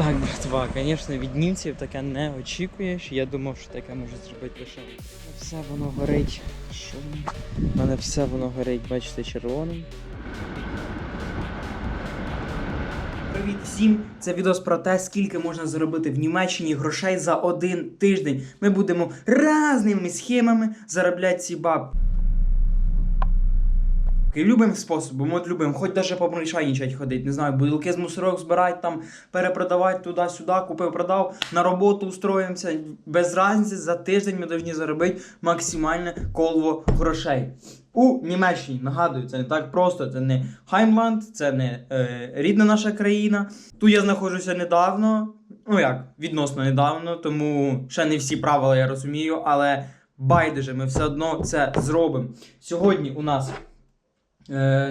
Так, братва, звісно, від німців таке не очікуєш. Я думав, що таке може зробити лише. Все воно горить. Що? У мене все воно горить, бачите, червоним. Привіт всім! Це відос про те, скільки можна заробити в Німеччині грошей за один тиждень. Ми будемо різними схемами заробляти ці бабки. Любим способом, от любим, хоч даже по мішайничать ходить, не знаю, бутилки з мусорок збирати, там перепродавати туди-сюди, купив, продав, на роботу устроїмося. Без разниці, за тиждень ми повинні заробити максимальне коло грошей. У Німеччині нагадую, це не так просто. Це не Хаймланд, це не е, рідна наша країна. Тут я знаходжуся недавно. Ну як, відносно недавно, тому ще не всі правила я розумію, але байдуже, ми все одно це зробимо. Сьогодні у нас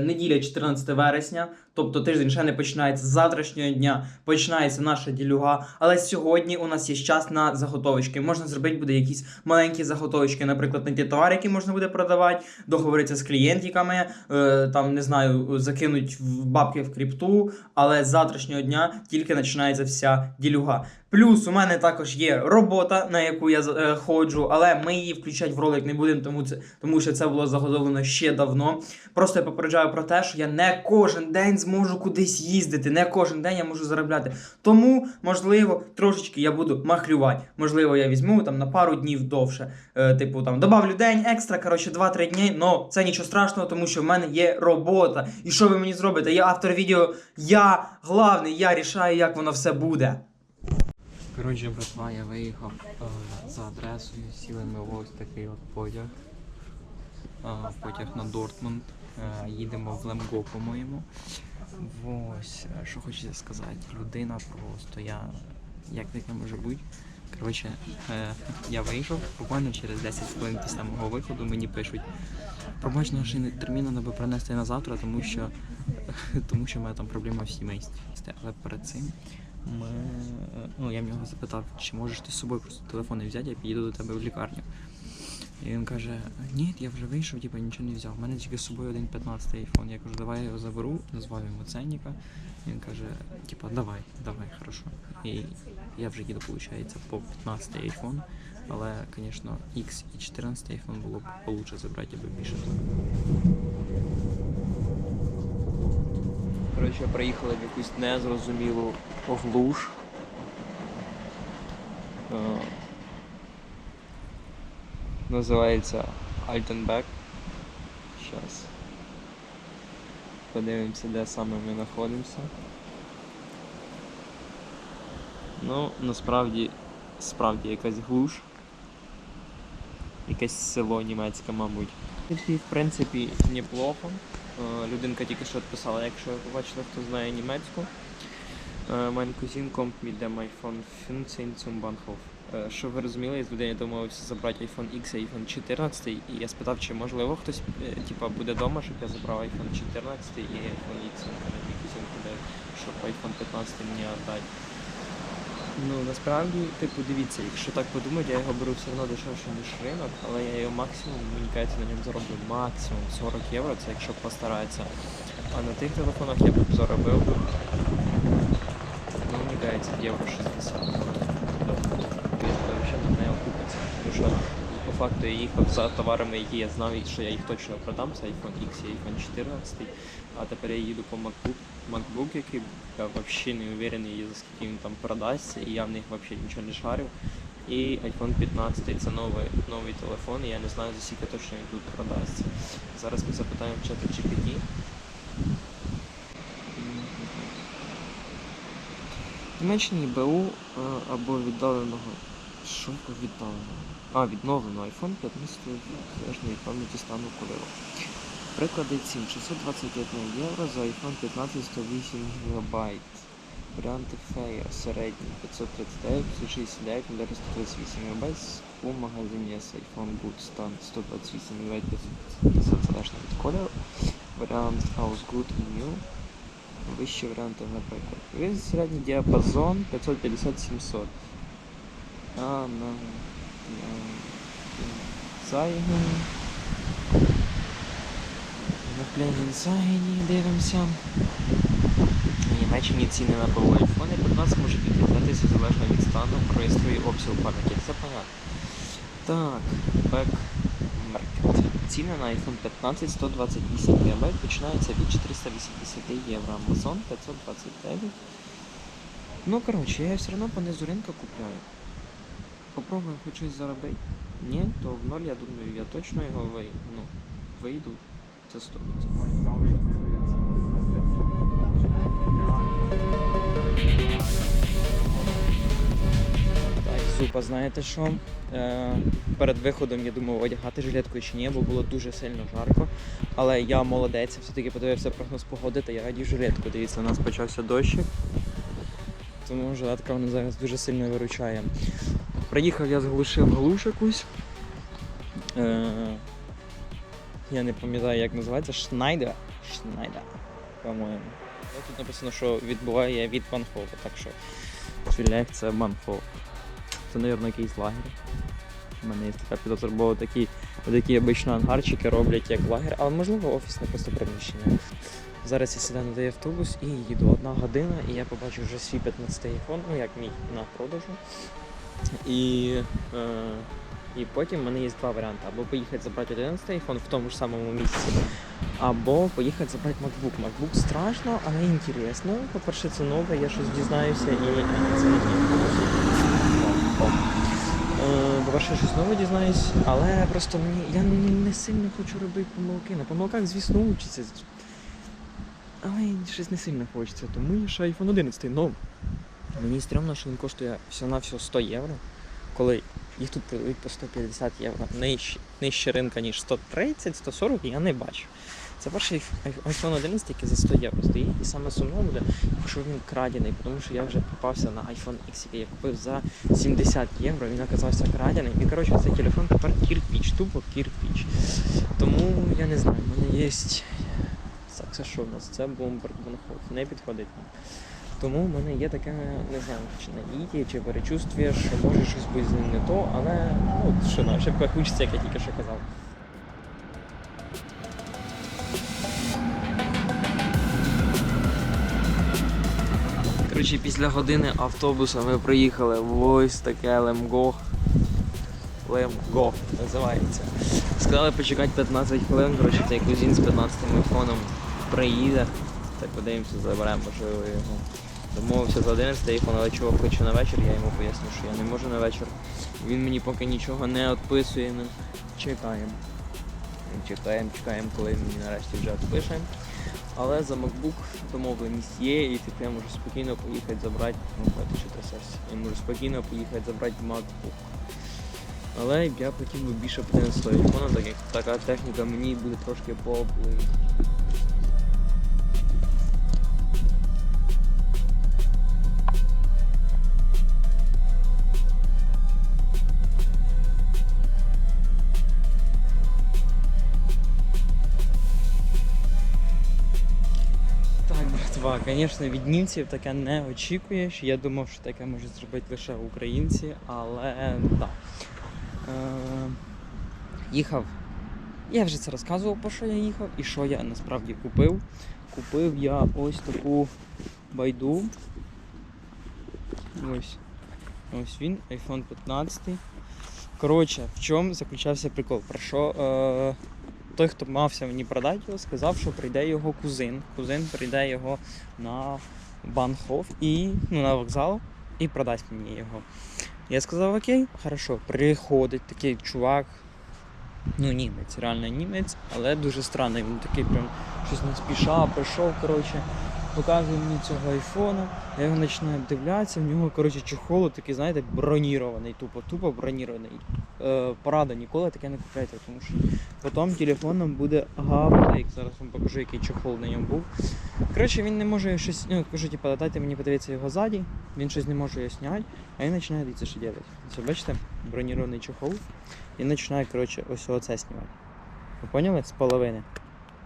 неділя 14 вересня, тобто тиждень ще не починається з завтрашнього дня, починається наша ділюга. Але сьогодні у нас є час на заготовочки. Можна зробити буде якісь маленькі заготовочки, наприклад, на ті товари, які можна буде продавати, договоритися з клієнтиками, е, там не знаю, закинуть в бабки в кріпту. Але з завтрашнього дня тільки починається вся ділюга. Плюс у мене також є робота, на яку я е, ходжу, але ми її включати в ролик не будемо, тому це тому що це було заготовлено ще давно. Просто я попереджаю про те, що я не кожен день зможу кудись їздити, не кожен день я можу заробляти. Тому, можливо, трошечки я буду махлювати. Можливо, я візьму там на пару днів довше. Е, типу там добавлю день екстра, коротше, 2-3 дні. Но це нічого страшного, тому що в мене є робота. І що ви мені зробите? Я автор відео, я главний, я рішаю, як воно все буде. Коротше, братва, я виїхав е, за адресою, сіли ми в ось такий от потяг. Е, потяг на Дортмунд. Е, їдемо в Лемго, по-моєму. Ось, е, що хочеться сказати, людина просто, я. Як таке може бути? Коротше, е, я вийшов, буквально через 10 хвилин після мого виходу мені пишуть. Пробач наші терміни треба принести на завтра, тому що, тому що в мене там проблема в сімействі. Але перед цим ми, ну, я в нього запитав, чи можеш ти з собою просто телефон взяти, я підійду до тебе в лікарню. І він каже, ні, я вже вийшов, типу, нічого не взяв. У мене тільки з собою один 15 айфон. Я кажу, давай я його заберу, назвав йому ценника. Він каже, типа, давай, давай, хорошо. І я вже їду, виходить, по 15 айфон. Але, звісно, X і 14 айфон було б получше забрати, аби більше. Коротше, приїхали в якусь незрозумілу глуш. Називається Альтенбек. Зараз. Подивимося, де саме ми знаходимося. Ну, насправді, справді якась глуш. Якесь село німецьке, мабуть. І, в принципі, неплохо. Е, Людинка тільки що відписала, якщо ви побачили, хто знає німецьку. Mein Cousin kommt mit dem iPhone 15 zum Bahnhof. Е, Щоб ви розуміли, я з людиною домовився забрати iPhone X і iPhone 14, і я спитав, чи можливо хтось е, типа, буде вдома, щоб я забрав iPhone 14 і iPhone X. Буде, щоб iPhone 15 мені віддати. Ну, насправді, типу, дивіться, якщо так подумати, я його беру все одно дешевше, ніж ринок, але я його максимум, мені кажеться, на ньому зароблю максимум 40 євро, це якщо постарається. А на тих телефонах я б заробив, ну, мені кажеться, євро 60. Тобто, взагалі на неї окупиться. Тому що по факту я їхав за товарами, які я знав, що я їх точно продам, це iPhone X і iPhone 14. А тепер я їду по MacBook, MacBook який я взагалі не уверений, за скільки він там продасться, і я в них взагалі нічого не шарив. І iPhone 15 це новий, новий телефон, і я не знаю, за скільки точно він тут продасться. Зараз ми запитаємо в чата GPT. Німеччині БУ е, або віддаленого. Що віддаленого? А, відновлено iPhone 15 залежно пам'яті стану кольору. Приклади цін 621 євро за iPhone 15 108 ГБ. Варіанти Fair середній 539, 569, модель 128 ГБ. У магазині з iPhone Good стан 128 ГБ 550 залежно від кольору. Варіант House Good New. Вищі варіанти, наприклад. Весь середній діапазон 550-700. А на, на Зайген. На дивимося. В Німеччині ціни на БУ айфони 15 може бути різниця залежно від стану пристрою і обсягу пам'яті. Це понятно. Так, Back Market. Ціни на iPhone 15 128 ГБ починаються від 480 євро. Amazon 529. Ну, коротше, я все одно по низу ринка купляю. Попробую хоч щось заробити. Ні, то в ноль, я думаю, я точно його вий... ну, вийду. Це 100%. Так, супа, знаєте що? Е, перед виходом я думав одягати жилетку чи ні, бо було дуже сильно жарко. Але я молодець, все-таки подивився прогноз погоди, та я радів жилетку. Дивіться, у нас почався дощик. Тому жилетка вона зараз дуже сильно виручає. Приїхав я зглушив глуш якусь. Е, я не пам'ятаю, як називається. Шнайдер. Шнайдер, по-моєму. Тут написано, що відбуває від Банхова, так що Філяк це Банхов. Це, мабуть, якийсь лагер. У мене є така підозра, бо такі, такі обично ангарчики роблять як лагер, але можливо офісне просто приміщення. Зараз я сідаю на той автобус і їду одна година, і я побачив вже свій 15 iPhone, ну як мій на продажу. І, е, і потім в мене є два варіанти: або поїхати забрати 11 iPhone в тому ж самому місці, або поїхати забрати MacBook. MacBook страшно, але інтересно. По-перше, це нове, я щось дізнаюся і це не Е, По-перше, щось нове дізнаюсь, але просто мені я не, не сильно хочу робити помилки. На помилках, звісно, учиться. Але щось не сильно хочеться, тому є ще iPhone 11. Ну, мені стрімно, що він коштує всього-навсього 100 євро, коли їх тут продають по 150 євро. Нижче, нижче ринка, ніж 130-140, я не бачу. Це перший iPhone 11, який за 100 євро стоїть. І саме сумно буде, що він крадений, тому що я вже попався на iPhone X, який я купив за 70 євро, він оказався крадений. І коротше цей телефон тепер кірпіч, тупо кірпіч. Тому я не знаю, в мене є. Так, це що в нас? Це Бонхоф, не підходить нам. Тому в мене є таке, не знаю, чи наїті, чи перечувствие, що може щось ним не то, але ну, що на ще хочеться, як я тільки що казав. Коротше, після години автобуса ми приїхали в ось таке Лемго. Лемго називається. Сказали почекати 15 хвилин, коротше, цей кузін з 15 айфоном приїде. Подивимося, заберемо, можливо, його. Домовився за 11 айфон, але чого хочу на вечір, я йому поясню, що я не можу на вечір. Він мені поки нічого не відписує. Ну, Чекаємо. Чекаємо, чекаємо, коли він мені нарешті вже відпише. Але за MacBook домовленість є, і тепер я можу спокійно поїхати забрати, ну, бачите, що трясешся. Я можу спокійно поїхати забрати MacBook. Але я хотів би більше 11 айфона, так як така техніка мені буде трошки. Так, братва, звісно, від німців таке не очікуєш. Я думав, що таке можуть зробити лише українці, але так. Е, їхав. Я вже це розказував, по що я їхав і що я насправді купив. Купив я ось таку байду. Ось. Ось він, iPhone 15. Коротше, в чому заключався прикол? Про що е, той, хто мався мені продати його, сказав, що прийде його кузин. Кузин прийде його на Банхоф і ну, на вокзал і продасть мені його. Я сказав, окей, хорошо, приходить такий чувак. Ну, німець, реально німець, але дуже странний. Він такий прям щось не спіша, прийшов, коротше, показує мені цього айфона. Я його починаю дивлятися, в нього, коротше, чохол такий, знаєте, бронірований, тупо, тупо бронірований. Е, порада, ніколи таке не купляйте, тому що потім телефоном буде гаплик. Зараз вам покажу, який чохол на ньому був. Коротше, він не може щось, ну, кажу, типу, дайте мені подивитися його ззаді, він щось не може його зняти, а він починає дивитися, що робити. Це бачите, бронірований чохол. І починає, коротше, ось оце знімати. Ви поняли? З половини.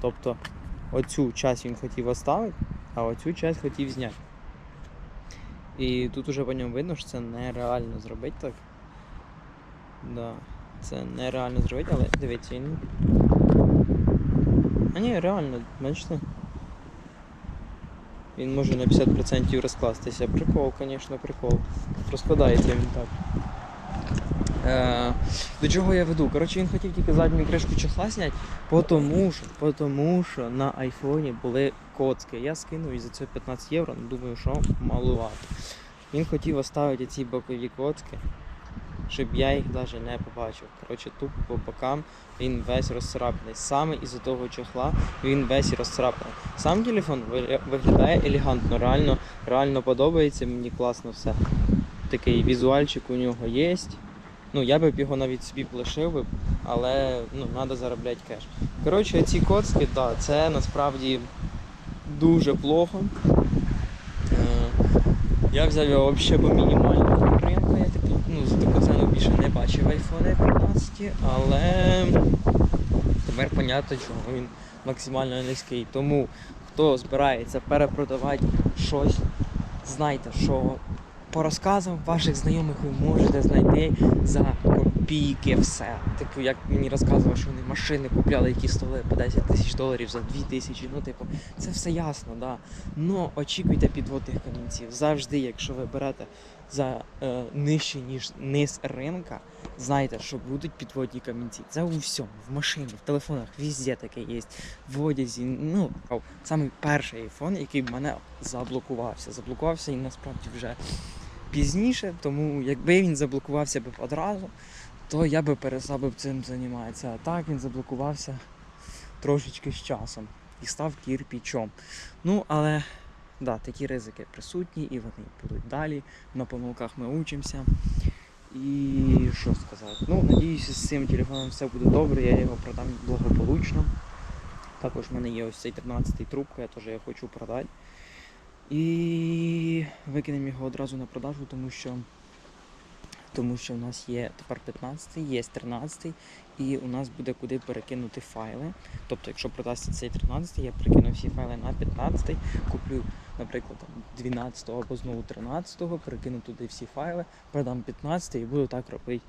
Тобто оцю часть він хотів оставити, а оцю часть хотів зняти. І тут уже по ньому видно, що це нереально зробити так. Да. Це нереально зробити, але дивіться, він. А ні, реально, бачите? Він може на 50% розкластися. Прикол, звісно, прикол. Розкладається він так. Е, до чого я веду? Коротше, він хотів тільки задню кришку чохла зняти, потому що, потому що на айфоні були коцки. Я скинув і за це 15 євро, ну, думаю, що малувато. Він хотів оставити ці бокові коцки, щоб я їх навіть не побачив. Коротше, тупо по бокам він весь розцарапаний. Саме із-за того чохла він весь розцарапаний. Сам телефон виглядає елегантно, реально, реально подобається, мені класно все. Такий візуальчик у нього є. Ну, я б його навіть собі лишив, але ну, треба заробляти кеш. Коротше, ці коцки, так, це насправді дуже плохо. Е, я взяв його взагалі по мінімальному ринку. Я типу, ну, за таку ціну більше не бачив iPhone 15, але тепер понятно, чому він максимально низький. Тому хто збирається перепродавати щось, знайте, що по розказам ваших знайомих ви можете знайти за копійки все. Типу, як мені розказували, що вони машини купляли, які стоили по 10 тисяч доларів за 2 тисячі. Ну, типу, це все ясно, да. Но очікуйте підводних камінців. Завжди, якщо ви берете за е, нижче, ніж низ ринка, знайте, що будуть підводні камінці. Це у всьому, в машині, в телефонах, везде таке є. В одязі. Ну, о, самий перший iPhone, який в мене заблокувався. Заблокувався і насправді вже пізніше, тому якби він заблокувався б одразу, то я би перестав би цим займатися. А так він заблокувався трошечки з часом і став кірпічом. Ну, але да, такі ризики присутні і вони будуть далі. На помилках ми учимося. І що сказати? Ну, надіюся, з цим телефоном все буде добре, я його продам благополучно. Також в мене є ось цей 13-й трубка, я теж його хочу продати. І викинемо його одразу на продажу, тому що, тому що в нас є тепер 15-й, є 13-й, і у нас буде куди перекинути файли. Тобто, якщо продасться цей 13-й, я перекину всі файли на 15-й, куплю, наприклад, 12-го або знову 13-го, перекину туди всі файли, продам 15-й і буду так робити